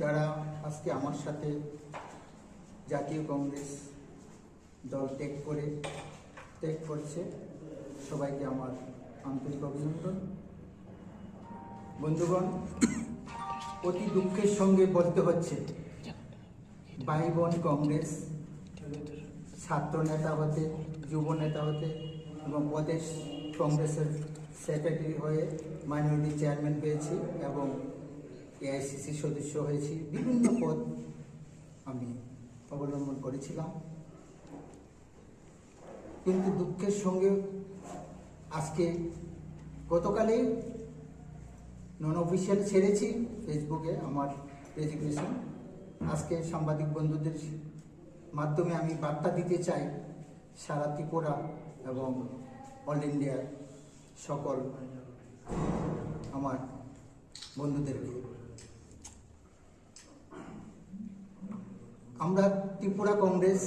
যারা আজকে আমার সাথে জাতীয় কংগ্রেস দল ত্যাগ করে, ত্যাগ করছে, সবাইকে আমার আন্তরিক অভিনন্দন। বন্ধুগণ, অতি দুঃখের সঙ্গে বলতে হচ্ছে ভাই বোন কংগ্রেস ছাত্র নেতা হতে, যুব নেতা হতে এবং প্রদেশ কংগ্রেসের সেক্রেটারি হয়ে মাইনরিটি চেয়ারম্যান পেয়েছি এবং এআইসিসি সদস্য হয়েছি। বিভিন্ন পদ আমি অবলম্বন করেছিলাম। কিন্তু দুঃখের সঙ্গে আজকে গতকালে নন অফিসিয়াল ছেড়েছি ফেসবুকে আমার রেজিগনেশন আজকে সাংবাদিক বন্ধুদের মাধ্যমে আমি বার্তা দিতে চাই সারা ত্রিপুরা এবং অল ইন্ডিয়ার সকল আমার বন্ধুদেরকে। আমরা ত্রিপুরা কংগ্রেস,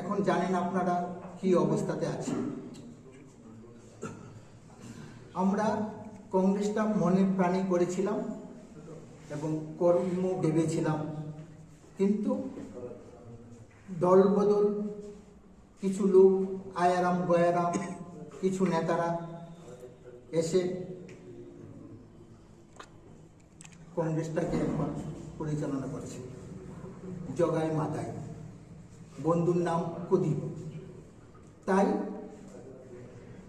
এখন জানেন আপনারা কি অবস্থাতে আছি। আমরা কংগ্রেসটা মনে প্রাণী করেছিলাম এবং কর্ম ভেবেছিলাম, কিন্তু দল বদল কিছু লোক আয়ারাম গয়ারাম, কিছু নেতারা এসে কংগ্রেসটাকে এখন পরিচালনা করছে। জগায় মাথায় বন্ধুর নাম কুদীপ। তাই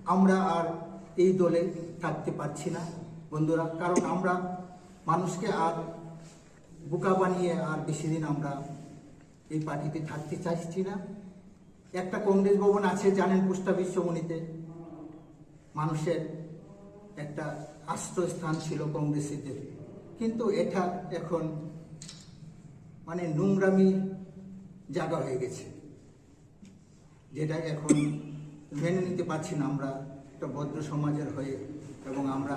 আমরা আর এই দলে থাকতে পারছি না, বন্ধুরা, কারণ আমরা মানুষকে আর বোকা বানিয়ে আর বেশি দিন আমরা এই পার্টিতে থাকতে চাইছি না। একটা কংগ্রেস ভবন আছে, জানেন পুষ্টা বিশ্বমণিতে। মানুষের একটা আশ্রয়স্থান ছিল কংগ্রেসীদের। কিন্তু এটা এখন মানে নোংরামি জায়গা হয়ে গেছে। যেটা এখন মেনে নিতে পারছি না আমরা, একটা ভদ্র সমাজের হয়ে এবং আমরা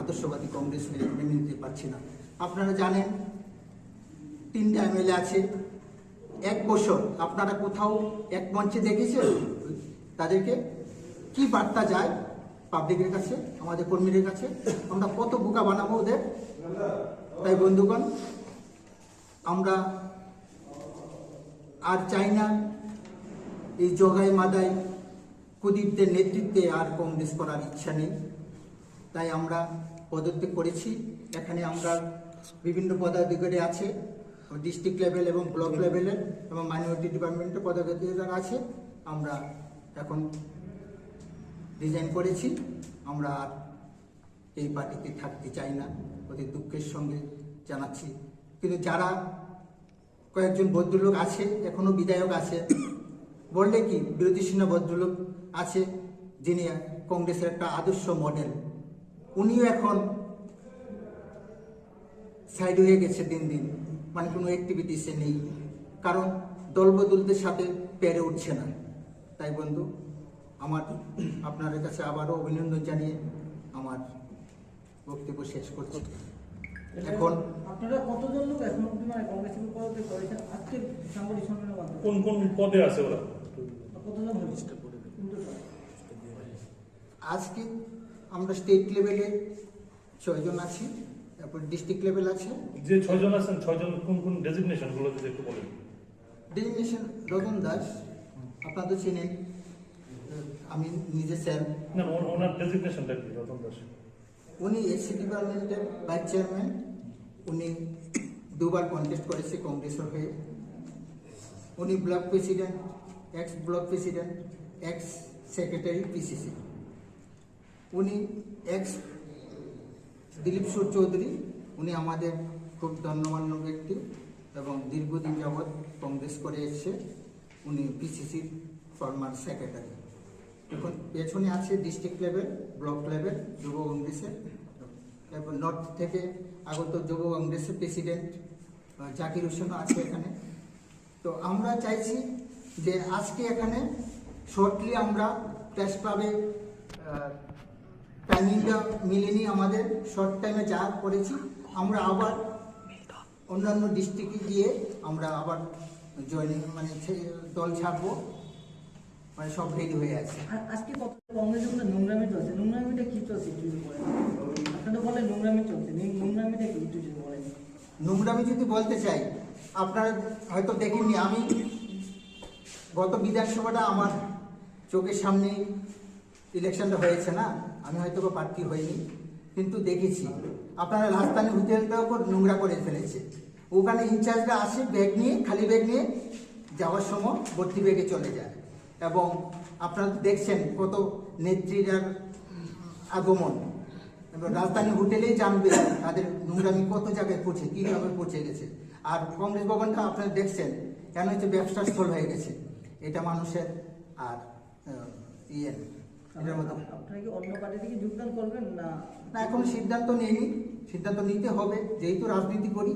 আদর্শবাদী কংগ্রেস হয়ে মেনে নিতে পারছি না। আপনারা জানেন, তিনটা এমএলএ আছে, এক বছর। আপনারা কোথাও এক মঞ্চে দেখেছেন? তাদেরকে কি বার্তা যায়? পাবলিকের কাছে, আমাদের কর্মীদের কাছে। আমরা কত বোকা বানাবো ওদের? তাই বন্ধুগণ আমরা আর চাই না এই জগাই মাদাই কুদীপদের নেতৃত্বে আর কংগ্রেস করার ইচ্ছা নেই। তাই আমরা পদত্যাগ করেছি। এখানে আমরা বিভিন্ন পদাধিকারী আছে ডিস্ট্রিক্ট লেভেল এবং ব্লক লেভেলের এবং মাইনরিটি ডিপার্টমেন্টের পদাধিকারী আছে, আমরা এখন রিজাইন করেছি। আমরা আর এই পার্টিতে থাকতে চাই না। অতি দুঃখের সঙ্গে জানাচ্ছি। কিন্তু যারা কয়েকজন ভদ্রলোক আছে, এখনও বিধায়ক আছে, বললে কি বিরোধী সিংহ ভদ্রলোক আছে যিনি কংগ্রেসের একটা আদর্শ মডেল, উনিও এখন সাইড হয়ে গেছে দিন দিন। মানে কোনো অ্যাক্টিভিটিসে নেই। কারণ দলবদলদের সাথে পেরে উঠছে না। তাই বন্ধু, আমার, আপনাদের কাছে আবারও অভিনন্দন জানিয়ে আমার বক্তব্য শেষ করছি। এখন আপনারা কতজন লোক এখন অব্দি মানে কংগ্রেস পদত্যাগ করেছেন? আজকে সাংবাদিক সম্মেলনের মাধ্যমে কোন কোন পদে আছে ওরা? কতজন হয়েছে? কিন্তু আজকে আমরা স্টেট লেভেলে ছয়জন আছি তারপর ডিস্ট্রিক্ট লেভেল আছে। যে ছয়জন আছেন ছয়জন কোন কোন ডেজিগনেশনগুলো যদি একটু বলেন। ডেজিগনেশন রতন দাস আপনারা তো চেনেন আমি নিজে স্যার না ওনার ডেজিগনেশনটা কি রতন দাস? উনি এসি ডিপার্টমেন্টের ভাইস চেয়ারম্যান। উনি দুবার কন্টেস্ট করেছে কংগ্রেসের হয়ে। উনি block president ex block president ex secretary PCC উনি এক্স দিলীপ সুর চৌধুরী, উনি আমাদের খুব ধন্যমান্য ব্যক্তি এবং দীর্ঘদিন যাবৎ কংগ্রেস করে এসছে। উনি পিসিসির ফর্মার সেক্রেটারি এখন পেছনে আছে ডিস্ট্রিক্ট লেভেল ব্লক লেভেল যুব কংগ্রেসের। তারপর নর্থ থেকে আগত যুব কংগ্রেসের প্রেসিডেন্ট জাকির হোসেনও আছে এখানে। তো আমরা চাইছি যে আজকে এখানে শর্টলি আমরা প্রেস ক্লাবে টাইমিংটা মিলেনি আমাদের শর্ট টাইমে যা করেছি, আমরা আবার অন্যান্য ডিস্ট্রিক্টে গিয়ে আমরা আবার জয়েনিং মানে দল ছাড়বো মানে সব রেডি হয়ে আছে। আজকে কংগ্রেসের নোংরামি চলছে নোংরামিটা কি চলছে একটু যদি বলেন আপনারা বলেন নোংরামি চলছে নি- যদি নোংরামি যদি বলতে চাই, আপনারা হয়তো দেখেননি, আমি গত বিধানসভাটা আমার চোখের সামনে ইলেকশনটা হয়েছে না, আমি হয়তো বা প্রার্থী হইনি, কিন্তু দেখেছি। আপনারা রাজধানী করে নোংরা করে ফেলেছে। ওখানে ইনচার্জরা আসে, ব্যাগ নিয়ে, খালি ব্যাগ নিয়ে যাওয়ার সময় ভর্তি ব্যাগে চলে যায়। এবং আপনারা দেখছেন কত নেত্রীরার আগমন। এবার রাজধানী হোটেলেই জানবে তাদের নোংরামি কত জায়গায় পৌঁছে কীভাবে পৌঁছে গেছে। আর কংগ্রেস ভবনটা আপনারা দেখছেন কেন হচ্ছে ব্যবসার স্থল হয়ে গেছে। এটা মানুষের আর ইয়ে। এটার আপনারা কি অন্য পার্টি থেকে যোগদান করবেন না? না এখন সিদ্ধান্ত নেইনি। সিদ্ধান্ত নিতে হবে যেহেতু রাজনীতি করি।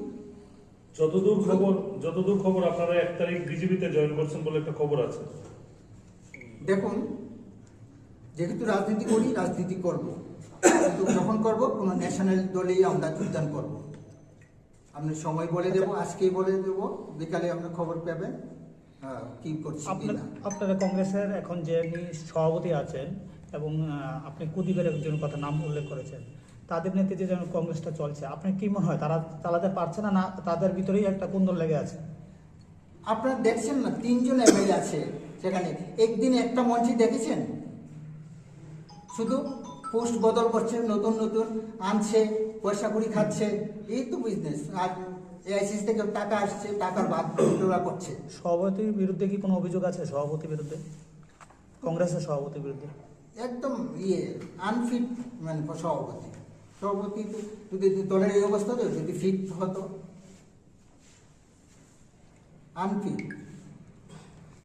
যতদূর খবর যতদূর খবর আপনারা এক তারিখ বিজেপিতে জয়েন করছেন বলে একটা খবর আছে। দেখুন যেহেতু রাজনীতি করি রাজনীতি করব। যখন করব কোনো ন্যাশনাল দলেই আমরা যোগদান করব। আপনি সময় বলে দেবো আজকেই বলে দেবো বিকালে আপনার খবর পাবেন কি করছি আপনারা কংগ্রেসের এখন যে সভাপতি আছেন এবং আপনি কুদিবের একজনের কথা নাম উল্লেখ করেছেন তাদের নেতৃত্বে যেন কংগ্রেসটা চলছে আপনার কি মনে হয় তারা চালাতে পারছে না না তাদের ভিতরেই একটা কুন্দল লেগে আছে? আপনারা দেখছেন না তিনজন এমএলএ আছে সেখানে একদিন একটা মঞ্চে দেখেছেন? শুধু পোস্ট বদল করছে নতুন নতুন আনছে পয়সা কুড়ি খাচ্ছে এই তো বিজনেস আর এআইসিস থেকে টাকা আসছে টাকার বাদ করছে। সভাপতির বিরুদ্ধে কি কোনো অভিযোগ আছে সভাপতির বিরুদ্ধে? কংগ্রেসের সভাপতির বিরুদ্ধে? একদম ইয়ে আনফিট মানে সভাপতি। সভাপতি যদি দলের এই অবস্থা তো যদি ফিট হতো। আনফিট